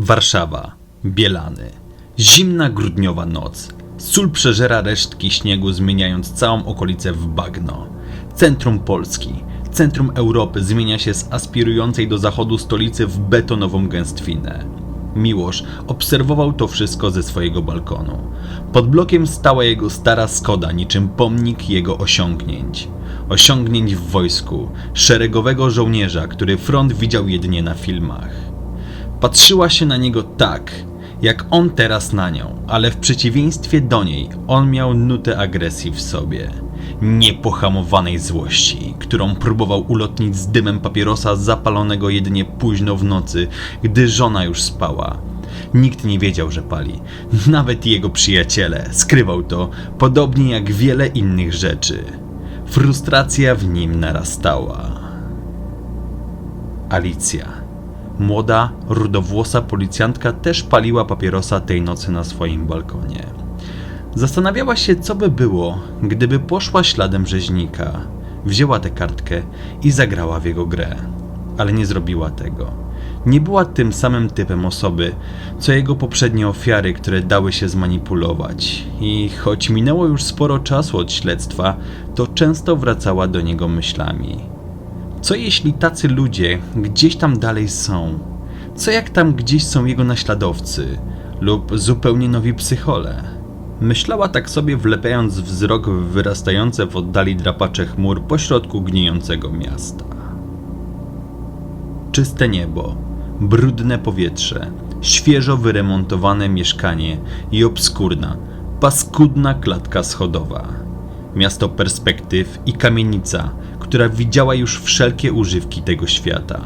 Warszawa, Bielany. Zimna grudniowa noc. Sól przeżera resztki śniegu, zmieniając całą okolicę w bagno. Centrum Polski, centrum Europy zmienia się z aspirującej do zachodu stolicy w betonową gęstwinę. Miłosz obserwował to wszystko ze swojego balkonu. Pod blokiem stała jego stara Skoda, niczym pomnik jego osiągnięć. Osiągnięć w wojsku, szeregowego żołnierza, który front widział jedynie na filmach. Patrzyła się na niego tak, jak on teraz na nią, ale w przeciwieństwie do niej, on miał nutę agresji w sobie. Niepohamowanej złości, którą próbował ulotnić z dymem papierosa zapalonego jedynie późno w nocy, gdy żona już spała. Nikt nie wiedział, że pali. Nawet jego przyjaciele. Skrywał to, podobnie jak wiele innych rzeczy. Frustracja w nim narastała. Alicja. Młoda, rudowłosa policjantka też paliła papierosa tej nocy na swoim balkonie. Zastanawiała się, co by było, gdyby poszła śladem rzeźnika. Wzięła tę kartkę i zagrała w jego grę, ale nie zrobiła tego. Nie była tym samym typem osoby, co jego poprzednie ofiary, które dały się zmanipulować. I choć minęło już sporo czasu od śledztwa, to często wracała do niego myślami. Co jeśli tacy ludzie gdzieś tam dalej są? Co jak tam gdzieś są jego naśladowcy lub zupełnie nowi psychole? Myślała tak sobie, wlepiając wzrok w wyrastające w oddali drapacze chmur pośrodku gnijącego miasta. Czyste niebo, brudne powietrze, świeżo wyremontowane mieszkanie i obskurna, paskudna klatka schodowa. Miasto perspektyw i kamienica, która widziała już wszelkie używki tego świata.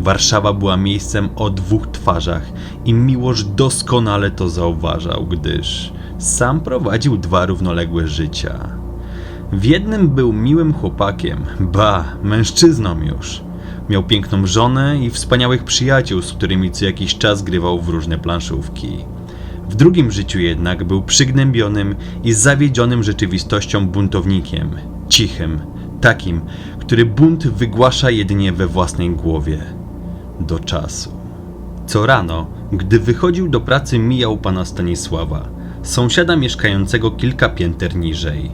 Warszawa była miejscem o dwóch twarzach i Miłosz doskonale to zauważał, gdyż sam prowadził dwa równoległe życia. W jednym był miłym chłopakiem, ba, mężczyzną już. Miał piękną żonę i wspaniałych przyjaciół, z którymi co jakiś czas grywał w różne planszówki. W drugim życiu jednak był przygnębionym i zawiedzionym rzeczywistością buntownikiem, cichym, takim, który bunt wygłasza jedynie we własnej głowie. Do czasu. Co rano, gdy wychodził do pracy, mijał pana Stanisława, sąsiada mieszkającego kilka pięter niżej.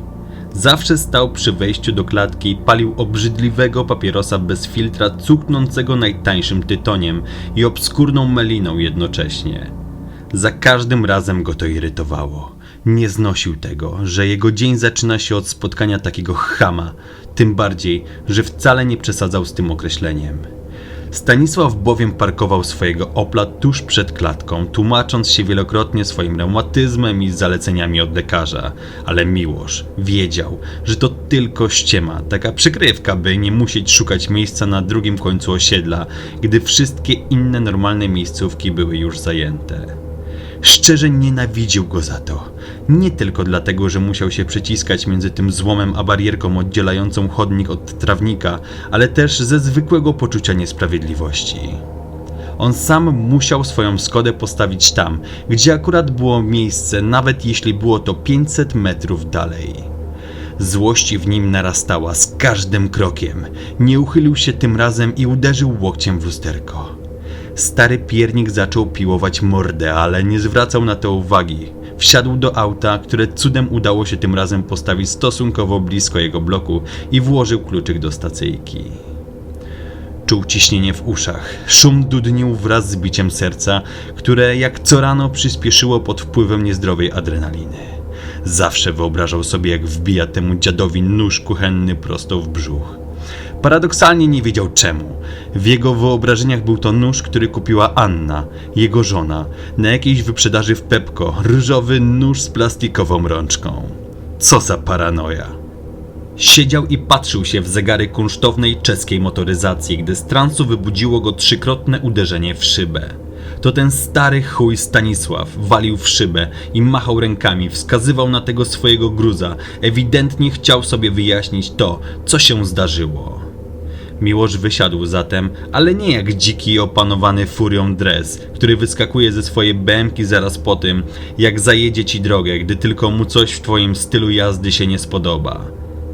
Zawsze stał przy wejściu do klatki i palił obrzydliwego papierosa bez filtra, cuchnącego najtańszym tytoniem i obskurną meliną jednocześnie. Za każdym razem go to irytowało. Nie znosił tego, że jego dzień zaczyna się od spotkania takiego chama, tym bardziej, że wcale nie przesadzał z tym określeniem. Stanisław bowiem parkował swojego Opla tuż przed klatką, tłumacząc się wielokrotnie swoim reumatyzmem i zaleceniami od lekarza, ale Miłosz wiedział, że to tylko ściema, taka przykrywka, by nie musieć szukać miejsca na drugim końcu osiedla, gdy wszystkie inne normalne miejscówki były już zajęte. Szczerze nienawidził go za to. Nie tylko dlatego, że musiał się przeciskać między tym złomem a barierką oddzielającą chodnik od trawnika, ale też ze zwykłego poczucia niesprawiedliwości. On sam musiał swoją Skodę postawić tam, gdzie akurat było miejsce, nawet jeśli było to 500 metrów dalej. Złość w nim narastała z każdym krokiem. Nie uchylił się tym razem i uderzył łokciem w lusterko. Stary piernik zaczął piłować mordę, ale nie zwracał na to uwagi. Wsiadł do auta, które cudem udało się tym razem postawić stosunkowo blisko jego bloku i włożył kluczyk do stacyjki. Czuł ciśnienie w uszach. Szum dudnił wraz z biciem serca, które jak co rano przyspieszyło pod wpływem niezdrowej adrenaliny. Zawsze wyobrażał sobie, jak wbija temu dziadowi nóż kuchenny prosto w brzuch. Paradoksalnie nie wiedział czemu. W jego wyobrażeniach był to nóż, który kupiła Anna, jego żona, na jakiejś wyprzedaży w Pepko. Różowy nóż z plastikową rączką. Co za paranoja. Siedział i patrzył się w zegary kunsztownej czeskiej motoryzacji, gdy z transu wybudziło go trzykrotne uderzenie w szybę. To ten stary chuj Stanisław walił w szybę i machał rękami, wskazywał na tego swojego gruza. Ewidentnie chciał sobie wyjaśnić to, co się zdarzyło. Miłosz wysiadł zatem, ale nie jak dziki opanowany furią dres, który wyskakuje ze swojej bębki zaraz po tym, jak zajedzie ci drogę, gdy tylko mu coś w twoim stylu jazdy się nie spodoba.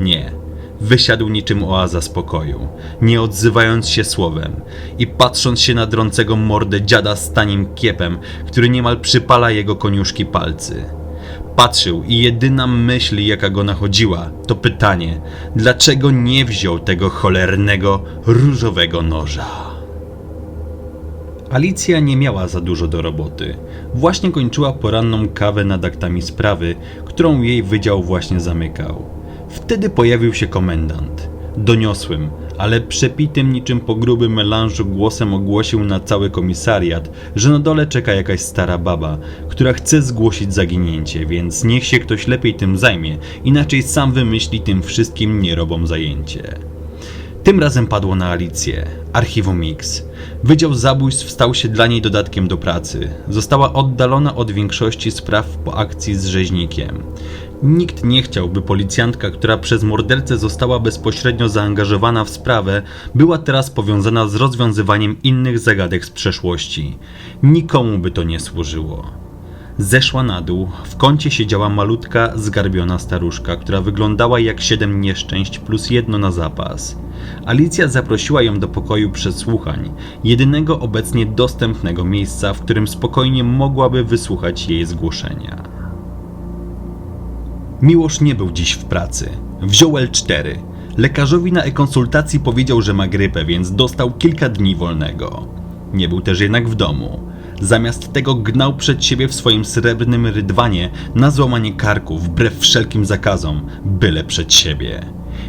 Nie. wysiadł niczym oaza spokoju, nie odzywając się słowem i patrząc się na drącego mordę dziada z tanim kiepem, który niemal przypala jego koniuszki palcy. Patrzył i jedyna myśl, jaka go nachodziła, to pytanie, dlaczego nie wziął tego cholernego, różowego noża. Alicja nie miała za dużo do roboty. Właśnie kończyła poranną kawę nad aktami sprawy, którą jej wydział właśnie zamykał. Wtedy pojawił się komendant. Doniosłym, ale przepitym niczym po grubym melanżu głosem ogłosił na cały komisariat, że na dole czeka jakaś stara baba, która chce zgłosić zaginięcie, więc niech się ktoś lepiej tym zajmie, inaczej sam wymyśli tym wszystkim nierobom zajęcie. Tym razem padło na Alicję. Archiwum Mix. Wydział Zabójstw stał się dla niej dodatkiem do pracy. Została oddalona od większości spraw po akcji z rzeźnikiem. Nikt nie chciał, by policjantka, która przez mordercę została bezpośrednio zaangażowana w sprawę, była teraz powiązana z rozwiązywaniem innych zagadek z przeszłości. Nikomu by to nie służyło. Zeszła na dół. W kącie siedziała malutka, zgarbiona staruszka, która wyglądała jak siedem nieszczęść plus jedno na zapas. Alicja zaprosiła ją do pokoju przesłuchań, jedynego obecnie dostępnego miejsca, w którym spokojnie mogłaby wysłuchać jej zgłoszenia. Miłosz nie był dziś w pracy. Wziął L4. Lekarzowi na e-konsultacji powiedział, że ma grypę, więc dostał kilka dni wolnego. Nie był też jednak w domu. Zamiast tego gnał przed siebie w swoim srebrnym rydwanie na złamanie karku wbrew wszelkim zakazom, byle przed siebie.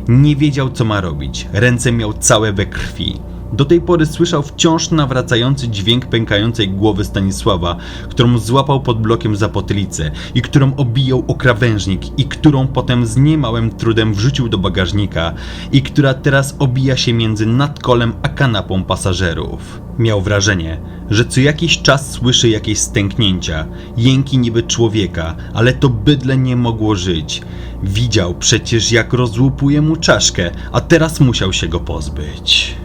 Nie wiedział co ma robić, ręce miał całe we krwi. Do tej pory słyszał wciąż nawracający dźwięk pękającej głowy Stanisława, którą złapał pod blokiem za potylicę i którą obijał o krawężnik i którą potem z niemałym trudem wrzucił do bagażnika i która teraz obija się między nadkolem a kanapą pasażerów. Miał wrażenie, że co jakiś czas słyszy jakieś stęknięcia, jęki niby człowieka, ale to bydle nie mogło żyć. Widział przecież jak rozłupuje mu czaszkę, a teraz musiał się go pozbyć.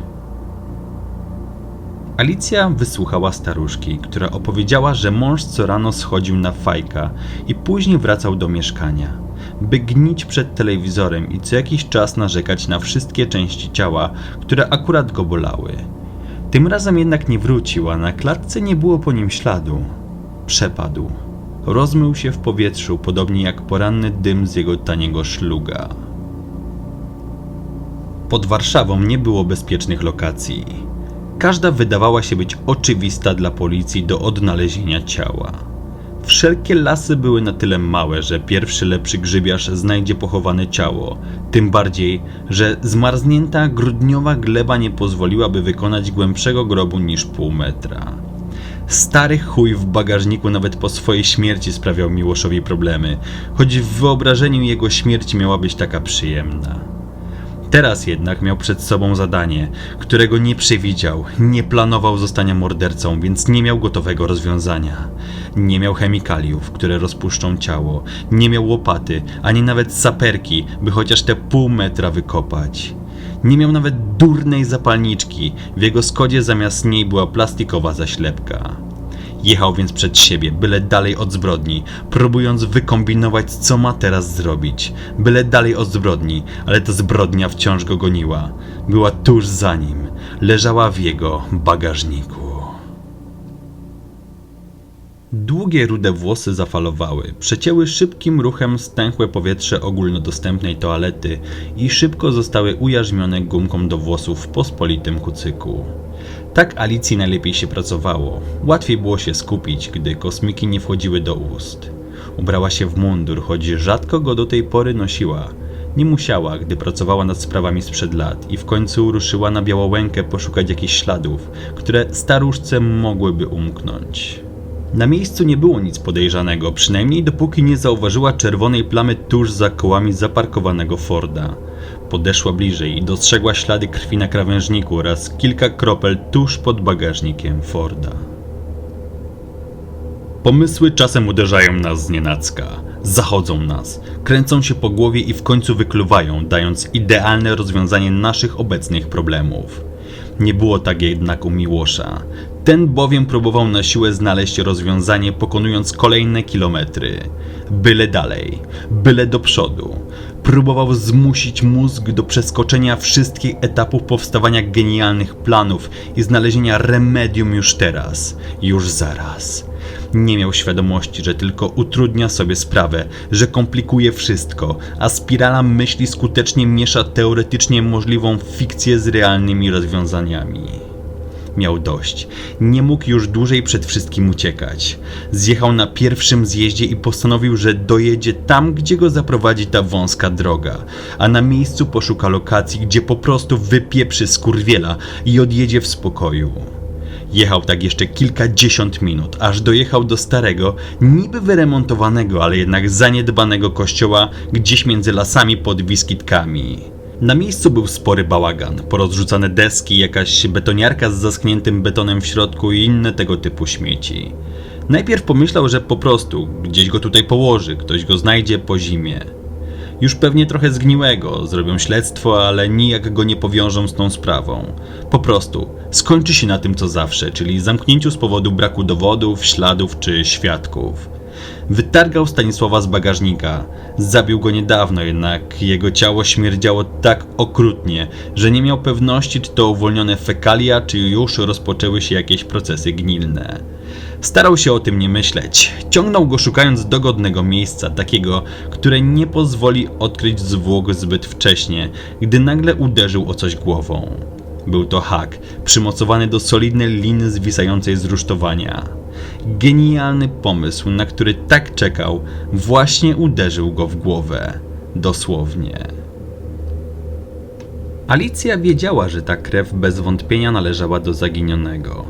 Alicja wysłuchała staruszki, która opowiedziała, że mąż co rano schodził na fajka i później wracał do mieszkania, by gnić przed telewizorem i co jakiś czas narzekać na wszystkie części ciała, które akurat go bolały. Tym razem jednak nie wrócił, a na klatce nie było po nim śladu. Przepadł. Rozmył się w powietrzu, podobnie jak poranny dym z jego taniego szluga. Pod Warszawą nie było bezpiecznych lokacji. Każda wydawała się być oczywista dla policji do odnalezienia ciała. Wszelkie lasy były na tyle małe, że pierwszy lepszy grzybiarz znajdzie pochowane ciało, tym bardziej, że zmarznięta grudniowa gleba nie pozwoliłaby wykonać głębszego grobu niż pół metra. Stary chuj w bagażniku nawet po swojej śmierci sprawiał Miłoszowi problemy, choć w wyobrażeniu jego śmierć miała być taka przyjemna. Teraz jednak miał przed sobą zadanie, którego nie przewidział, nie planował zostania mordercą, więc nie miał gotowego rozwiązania. Nie miał chemikaliów, które rozpuszczą ciało, nie miał łopaty, ani nawet saperki, by chociaż te pół metra wykopać. Nie miał nawet durnej zapalniczki, w jego skodzie zamiast niej była plastikowa zaślepka. Jechał więc przed siebie, byle dalej od zbrodni, próbując wykombinować, co ma teraz zrobić. Byle dalej od zbrodni, ale ta zbrodnia wciąż go goniła. Była tuż za nim, leżała w jego bagażniku. Długie rude włosy zafalowały, przecięły szybkim ruchem stęchłe powietrze ogólnodostępnej toalety i szybko zostały ujarzmione gumką do włosów w pospolitym kucyku. Tak Alicji najlepiej się pracowało. Łatwiej było się skupić, gdy kosmiki nie wchodziły do ust. Ubrała się w mundur, choć rzadko go do tej pory nosiła. Nie musiała, gdy pracowała nad sprawami sprzed lat i w końcu ruszyła na Białołękę poszukać jakichś śladów, które staruszce mogłyby umknąć. Na miejscu nie było nic podejrzanego, przynajmniej dopóki nie zauważyła czerwonej plamy tuż za kołami zaparkowanego Forda. Podeszła bliżej i dostrzegła ślady krwi na krawężniku oraz kilka kropel tuż pod bagażnikiem Forda. Pomysły czasem uderzają nas z nienacka, zachodzą nas, kręcą się po głowie i w końcu wykluwają, dając idealne rozwiązanie naszych obecnych problemów. Nie było tak jednak u Miłosza. Ten bowiem próbował na siłę znaleźć rozwiązanie, pokonując kolejne kilometry. Byle dalej, byle do przodu. Próbował zmusić mózg do przeskoczenia wszystkich etapów powstawania genialnych planów i znalezienia remedium już teraz, już zaraz. Nie miał świadomości, że tylko utrudnia sobie sprawę, że komplikuje wszystko, a spirala myśli skutecznie miesza teoretycznie możliwą fikcję z realnymi rozwiązaniami. Miał dość. Nie mógł już dłużej przed wszystkim uciekać. Zjechał na pierwszym zjeździe i postanowił, że dojedzie tam, gdzie go zaprowadzi ta wąska droga, a na miejscu poszuka lokacji, gdzie po prostu wypieprzy skurwiela i odjedzie w spokoju. Jechał tak jeszcze kilkadziesiąt minut, aż dojechał do starego, niby wyremontowanego, ale jednak zaniedbanego kościoła gdzieś między lasami pod Wiskitkami. Na miejscu był spory bałagan, porozrzucane deski, jakaś betoniarka z zaschniętym betonem w środku i inne tego typu śmieci. Najpierw pomyślał, że po prostu gdzieś go tutaj położy, ktoś go znajdzie po zimie. Już pewnie trochę zgniłego, zrobią śledztwo, ale nijak go nie powiążą z tą sprawą. Po prostu skończy się na tym co zawsze, czyli zamknięciu z powodu braku dowodów, śladów czy świadków. Wytargał Stanisława z bagażnika. Zabił go niedawno, jednak jego ciało śmierdziało tak okrutnie, że nie miał pewności, czy to uwolnione fekalia, czy już rozpoczęły się jakieś procesy gnilne. Starał się o tym nie myśleć. Ciągnął go szukając dogodnego miejsca, takiego, które nie pozwoli odkryć zwłok zbyt wcześnie, gdy nagle uderzył o coś głową. Był to hak, przymocowany do solidnej liny zwisającej z rusztowania. Genialny pomysł, na który tak czekał, właśnie uderzył go w głowę. Dosłownie. Alicja wiedziała, że ta krew bez wątpienia należała do zaginionego.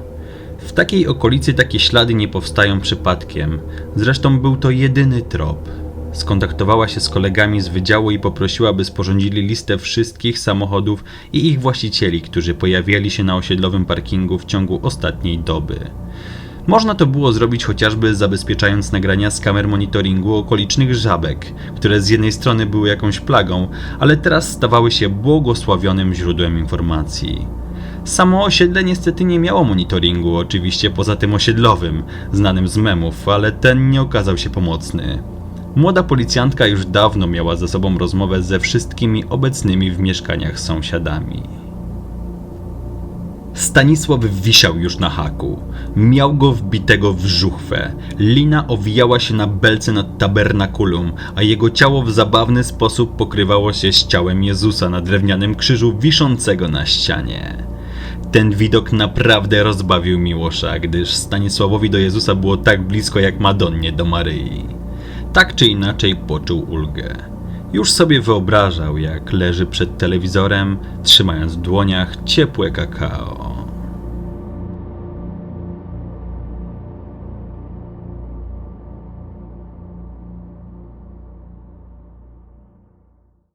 W takiej okolicy takie ślady nie powstają przypadkiem. Zresztą był to jedyny trop. Skontaktowała się z kolegami z wydziału i poprosiła, by sporządzili listę wszystkich samochodów i ich właścicieli, którzy pojawiali się na osiedlowym parkingu w ciągu ostatniej doby. Można to było zrobić chociażby zabezpieczając nagrania z kamer monitoringu okolicznych żabek, które z jednej strony były jakąś plagą, ale teraz stawały się błogosławionym źródłem informacji. Samo osiedle niestety nie miało monitoringu, oczywiście poza tym osiedlowym, znanym z memów, ale ten nie okazał się pomocny. Młoda policjantka już dawno miała ze sobą rozmowę ze wszystkimi obecnymi w mieszkaniach sąsiadami. Stanisław wisiał już na haku. Miał go wbitego w żuchwę. Lina owijała się na belce nad tabernakulum, a jego ciało w zabawny sposób pokrywało się z ciałem Jezusa na drewnianym krzyżu wiszącego na ścianie. Ten widok naprawdę rozbawił Miłosza, gdyż Stanisławowi do Jezusa było tak blisko jak Madonnie do Maryi. Tak czy inaczej poczuł ulgę. Już sobie wyobrażał, jak leży przed telewizorem, trzymając w dłoniach ciepłe kakao.